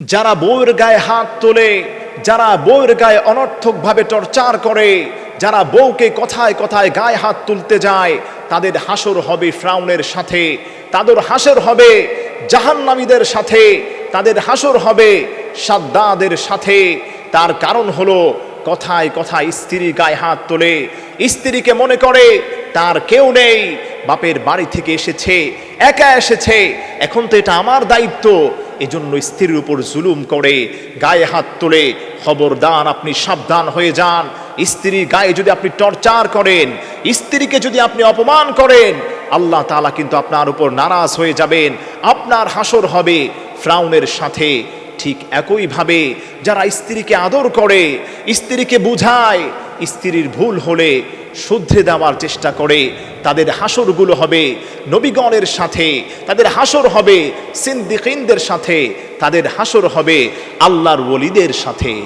যারা বউয়ের গায়ে হাত তোলে, যারা বউয়ের গায়ে অনর্থকভাবে টর্চার করে, যারা বউকে কথায় কথায় গায়ে হাত তুলতে যায়, তাদের হাসর হবে ফ্রাউনের সাথে, তাদের হাসর হবে জাহান্নামীদের সাথে, তাদের হাসর হবে সাদ্দাদের সাথে। তার কারণ হলো কথায় কথায় স্ত্রী গায়ে হাত তোলে, স্ত্রীকে মনে করে তার কেউ নেই, বাপের বাড়ি থেকে এসেছে, একা এসেছে, এখন তো এটা আমার দায়িত্ব। এজন্য স্ত্রীর উপর জুলুম করে, গায়ে হাত তোলে, খবরদার আপনি সাবধান হয়ে যান। স্ত্রীর গায়ে যদি আপনি টর্চার করেন, স্ত্রীকে যদি আপনি অপমান করেন, আল্লাহ তাআলা কিন্তু আপনার উপর নারাজ হয়ে যাবেন, আপনার হাসর হবে ফ্রাউনের সাথে। ঠিক একইভাবে যারা স্ত্রীকে আদর করে, স্ত্রীকে বুঝায় স্ত্রীর ভুল হলে শুদ্ধে দেওয়ার চেষ্টা করে। তাদের হাসরগুলো হবে নবীগণের সাথে, তাদের হাসর হবে সিন্দিকিনদের সাথে, তাদের হাসর হবে আল্লাহর ওলিদের সাথে।